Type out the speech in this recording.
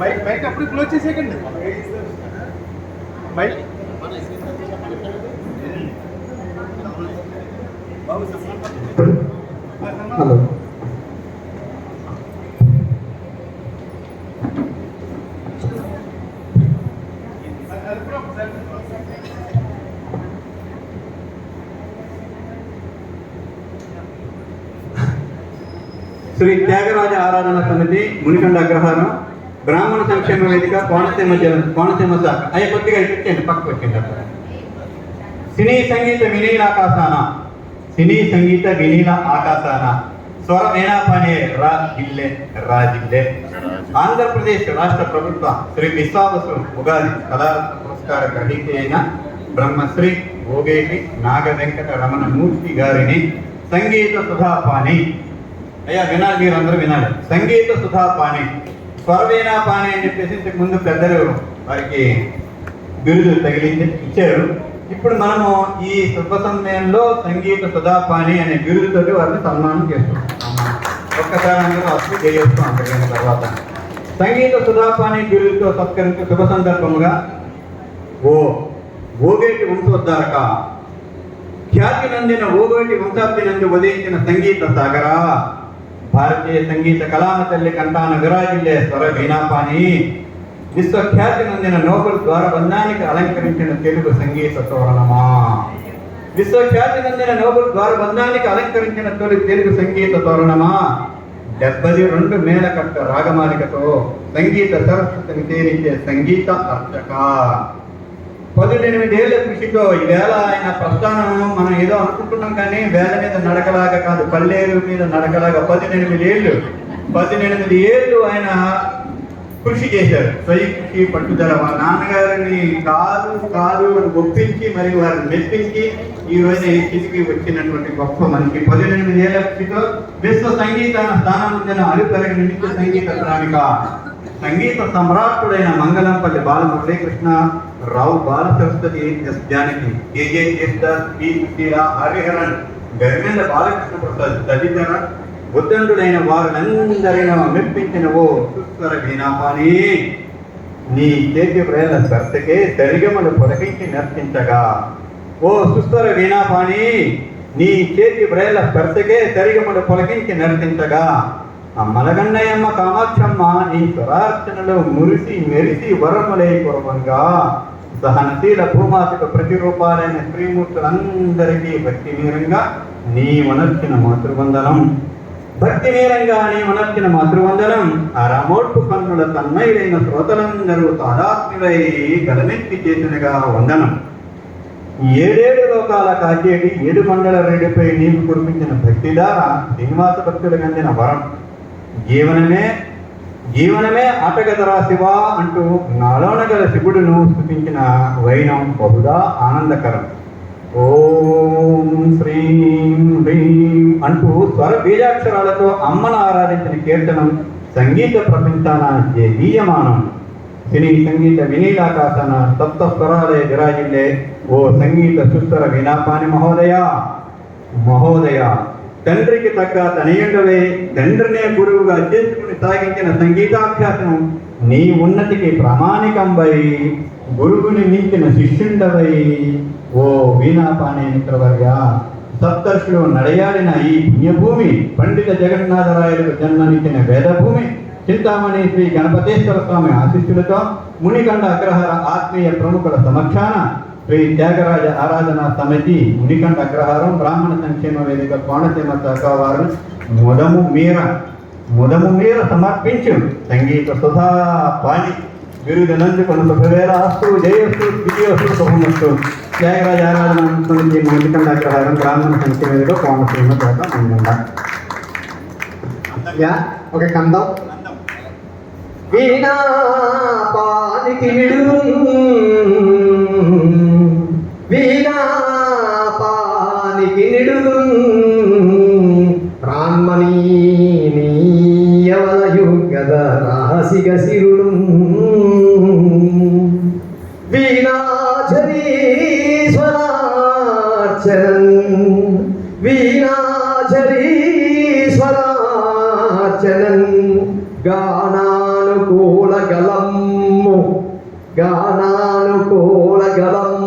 Mic mic అప్పుడు close చేసేయకండి. Mic hello Shri Tyagaraja Aradhana Samiti మునికండ అగ్రహారం బ్రాహ్మణ సంక్షేమ వేదిక కోనసీమ కోనసీమ శాఖ అయ్యే కొద్దిగా ఇచ్చేయండి పక్కకు పెట్టండి అక్కడ. సినీ సంగీత వినీల ఆకాశాన. సినీ సంగీత వినీల ఆకాశాన. స్వర వీణాపానే రా జిల్లే రా జిల్లే. ఆంధ్రప్రదేశ్ రాష్ట్ర ప్రభుత్వ శ్రీ విశ్వావసు ఉగాది కళా పురస్కార గ్రహీత అయిన బ్రహ్మశ్రీ భోగేటి నాగ వెంకట రమణ మూర్తి గారిని సంగీత సుధాపాణి అయ్యా వినాలి మీరు అందరూ వినాలి. సంగీత సుధాపాణి స్వరవీణా పాణి అని చెప్పేసి ఇంతకు ముందు పెద్దలు వారికి బిరుదు తగిలించి ఇచ్చారు. ఇప్పుడు మనము ఈ శుభ సమయంలో సంగీత సుధాపాణి అనే బిరుదుతో వారిని సన్మానం చేస్తున్నాం. ఒక్కసారి అందరూ అసలు చేస్తాం తర్వాత. సంగీత సుధాపాణి బిరుదుతో సత్కరించే శుభ సందర్భముగా ఓ ఓగేటి వంశోద్ధారక ఖ్యాతి నందిన ఓగేటి వంశాబ్ది నందు ఉదయించిన సంగీత సాగరా. భారతీయ సంగీత కళామ తల్లి కంఠాన విరాజిల్లే స్వర వీణాపాని విశ్వఖ్యాతి నందిన నోబెల్ ద్వారబంధానికి అలంకరించిన తెలుగు సంగీత తోరణమా విశ్వఖ్యాతి నందిన నోబెల్ ద్వారబంధానికి అలంకరించిన తొలి తెలుగు సంగీత తోరణమా డెబ్బై రెండు మేళకట్ట రాగమాలికతో సంగీత సరస్వతిని తేలించే సంగీత అర్చక పదునెనిమిదేళ్ళ కృషితో ఈవేళ ఆయన ప్రస్థానం మనం ఏదో అనుకుంటున్నాం కానీ వేల మీద నడకలాగా కాదు పల్లేరు మీద నడకలాగా పదినెనిమిది ఏళ్ళు పదినెనిమిది ఏళ్ళు ఆయన కృషి చేశారు. స్వయం కృషి పట్టుదల వాళ్ళ నాన్నగారిని కాదు కాదు అని ఒప్పించి మరి వారిని మెప్పించి ఈ రోజు ఈ స్థితికి వచ్చినటువంటి గొప్ప మనిషి. పదిహేనిమిది ఏళ్ళ కృషితో విశ్వ సంగీత స్థానం పొందిన అరుపరగ నిత్య సంగీత ప్రాణిక సంగీత సమ్రాట్టుడైన Mangalampalli Balamuralikrishna Rao Bala Saraswathi S Janaki K J Devadas P Susheela Hariharan గరిమేంద్ర Balakrishna Prasad తదితర ఉద్దండుడైన వారినందరిన మెప్పించిన ఓ సుస్వర వీణాపాని నీ చేతి ప్రేమ స్పర్శకే సరిగమను పొలకించి నర్తించగా. ఓ సుస్వర వీణాపాని నీ చేతి ప్రేల స్పర్శకే సరిగమను పొలకించి నర్తించగా. మలగన్నయ్యమ్మ కామాక్షమ్మ నీ స్వరార్చనలో మురిసి మెరిసి వరములై కురవంగా. సహనశీల భూమాసిక ప్రతిరూపాలైన శ్రీమూర్తులందరికీ భక్తి నీరంగా నీ వనర్చిన మాతృవందనం. భక్తి నీరంగా నీ వనర్చిన మాతృవందనం. ఆ రామోడ్పు కన్నుల తన్మయులైన శ్రోతలందరూ తాదాత్మ్యులై గలమెత్తి చేసినగా వందనం. ఏడేడు లోకాల కాచేటి ఏడు మండల రెడ్డిపై నీకు కురిపించిన భక్తిదార శ్రీనివాస భక్తులకు అందిన వరం. జీవనమే జీవనమే ఆటగదరా శివ అంటూ నాలోన గల శివుడును స్థుతించిన వైనం బహుదా ఆనందకరం. ఓం శ్రీం హ్రీం అంటూ స్వర బీజాక్షరాలతో అమ్మను ఆరాధించిన కీర్తనం సంగీత ప్రపంచాన జీయమానం సినీ సంగీత వినీలాకాశన సప్త స్వరాలే విరాజిల్లే ఓ సంగీత సుస్వర వినాపాని మహోదయ. మహోదయ. తండ్రికి తగ్గ తనయుండవే తండ్రినే గురువుగా అధ్యక్షుని సాగించిన సంగీతాభ్యాసం నీ ఉన్నతికి ప్రామాణికంబై గురువుని మించిన శిష్యుండవై. ఓ వీణాపాణి మిత్రవర్య సప్తర్షులు నడయాడిన ఈ పుణ్యభూమి పండిత జగన్నాథరాయలకు జన్మనిచ్చిన వేదభూమి చింతామణి శ్రీ గణపతేశ్వర స్వామి ఆశీస్సులతో మునికండ అగ్రహార ఆత్మీయ ప్రముఖుల సమక్షాన శ్రీ త్యాగరాజ ఆరాధన సమితి ఉనికంఠ అగ్రహారం బ్రాహ్మణ సంక్షేమ వేదిక కోనసీమ శాఖ వారు ముదము మీర ముదము మీర సమర్పించు. సంగీత సుధా పాణి బిరుదనందుకొని శుభవేళ అస్తు జయస్తు విజయస్తు శుభమస్తు త్యాగరాజ ఆరాధన సమితి ఉనికంఠ అగ్రహారం బ్రాహ్మణ సంక్షేమ వేదిక కోనసీమ శాఖ ముందుండ ఒక కందం. వీణా పానికి విడు వీణా పానికి నిడు రాన్మణి నీయవలయు గద రాసిగ సిరుడు వీణాచరీశ్వరార్చన్ వీణాచరీశ్వరాచనం గానానుకూల గలమ్ము. గానానుకూల గలమ్ము.